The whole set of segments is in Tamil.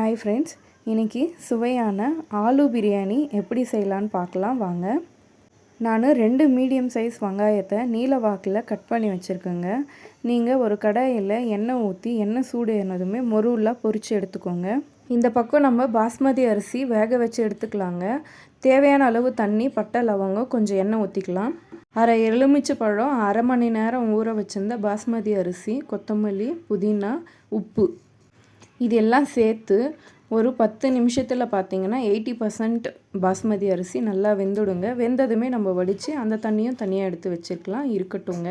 ஹாய் ஃப்ரெண்ட்ஸ் இன்றைக்கி சுவையான ஆலு பிரியாணி எப்படி செய்யலான்னு பார்க்கலாம் வாங்க. நான் ரெண்டு மீடியம் சைஸ் வெங்காயத்தை நீல வாக்கில் கட் பண்ணி வச்சுருக்கேங்க. நீங்கள் ஒரு கடாயில் எண்ணெய் ஊற்றி எண்ணெய் சூடு ஏறினதுமே மொருளாக பொரித்து எடுத்துக்கோங்க. இந்த பக்கம் நம்ம பாஸ்மதி அரிசி வேக வச்சு எடுத்துக்கலாங்க. தேவையான அளவு தண்ணி பட்டை லவங்கம் கொஞ்சம் எண்ணெய் ஊற்றிக்கலாம் அரை எலுமிச்சை பழம் அரை மணி நேரம் ஊற வச்சுருந்த பாஸ்மதி அரிசி கொத்தமல்லி புதினா உப்பு. இது எல்லாம் சேர்த்து ஒரு பத்து நிமிஷத்தில் பார்த்தீங்கன்னா எயிட்டி பர்சன்ட் பாஸ்மதி அரிசி நல்லா வெந்துடுங்க. வெந்ததுமே நம்ம வடித்து அந்த தண்ணியும் தனியாக எடுத்து வச்சுருக்கலாம். இருக்கட்டுங்க.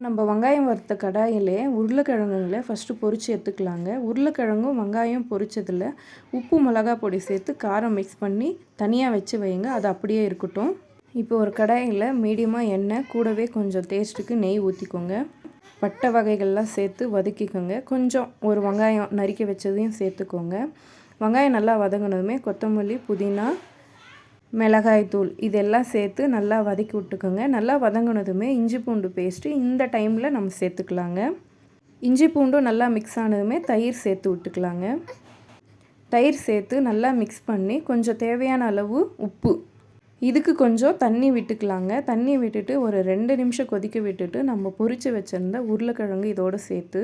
நம்ம வெங்காயம் வறுத்த கடாயிலே உருளைக்கிழங்குங்கள ஃபஸ்ட்டு பொறிச்சு எடுத்துக்கலாங்க. உருளைக்கிழங்கும் வெங்காயம் பொறிச்சதில் உப்பு மிளகா பொடி சேர்த்து காரம் மிக்ஸ் பண்ணி தனியாக வச்சு வைங்க. அது அப்படியே இருக்கட்டும். இப்போ ஒரு கடாயில் மீடியமாக எண்ணெய் கூடவே கொஞ்சம் டேஸ்ட்டுக்கு நெய் ஊற்றிக்கோங்க பட்டை வகைகள்லாம் சேர்த்து வதக்கிக்கோங்க. கொஞ்சம் ஒரு வெங்காயம் நறுக்கி வச்சதையும் சேர்த்துக்கோங்க. வெங்காயம் நல்லா வதங்கினதுமே கொத்தமல்லி புதினா மிளகாய் தூள் இதெல்லாம் சேர்த்து நல்லா வதக்கி விட்டுக்கோங்க. நல்லா வதங்கினதுமே இஞ்சி பூண்டு பேஸ்ட்டு இந்த டைமில் நம்ம சேர்த்துக்கலாங்க. இஞ்சி பூண்டும் நல்லா மிக்ஸ் ஆனதுமே தயிர் சேர்த்து விட்டுக்கலாங்க. தயிர் சேர்த்து நல்லா மிக்ஸ் பண்ணி கொஞ்சம் தேவையான அளவு உப்பு இதுக்கு கொஞ்சம் தண்ணி விட்டுக்கலாங்க. தண்ணி விட்டுட்டு ஒரு ரெண்டு நிமிஷம் கொதிக்க விட்டுட்டு நம்ம பொரித்து வச்சுருந்த உருளைக்கிழங்கு இதோடு சேர்த்து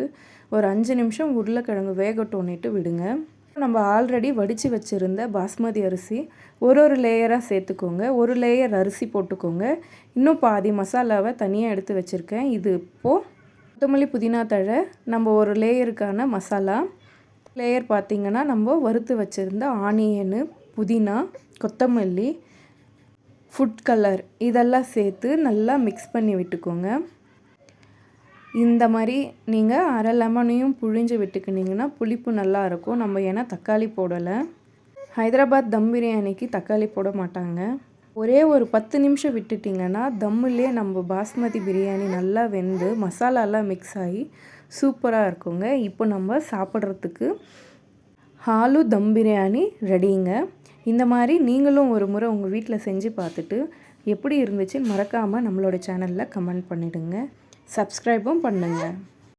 ஒரு அஞ்சு நிமிஷம் உருளைக்கிழங்கு வேகட்டோன்னிட்டு விடுங்க. நம்ம ஆல்ரெடி வடித்து வச்சுருந்த பாஸ்மதி அரிசி ஒரு ஒரு லேயராக சேர்த்துக்கோங்க. ஒரு லேயர் அரிசி போட்டுக்கோங்க. இன்னும் பாதி மசாலாவை தனியாக எடுத்து வச்சுருக்கேன். இது இப்போது கொத்தமல்லி புதினா தழை நம்ம ஒரு லேயருக்கான மசாலா. லேயர் பார்த்திங்கன்னா நம்ம வறுத்து வச்சுருந்த ஆனியனு புதினா கொத்தமல்லி ஃபுட் கலர் இதெல்லாம் சேர்த்து நல்லா மிக்ஸ் பண்ணி விட்டுக்கோங்க. இந்த மாதிரி நீங்கள் அரை லெமனையும் புழிஞ்சு விட்டுக்கினீங்கன்னா புளிப்பு நல்லா இருக்கும். நம்ம ஏன்னா தக்காளி போடலை. ஹைதராபாத் தம் பிரியாணிக்கு தக்காளி போட மாட்டாங்க. ஒரே ஒரு பத்து நிமிஷம் விட்டுட்டிங்கன்னா தம்முலேயே நம்ம பாஸ்மதி பிரியாணி நல்லா வெந்து மசாலாலாம் மிக்ஸ் ஆகி சூப்பராக இருக்குங்க. இப்போ நம்ம சாப்பிட்றதுக்கு ஆலு தம் பிரியாணி ரெடிங்க இந்த மாதிரி நீங்களும் ஒரு முறை உங்கள் வீட்டில் செஞ்சு பார்த்துட்டு எப்படி இருந்துச்சுன்னு மறக்காமல் நம்மளோட சேனலில் கமெண்ட் பண்ணிவிடுங்க சப்ஸ்கிரைபும் பண்ணுங்கள்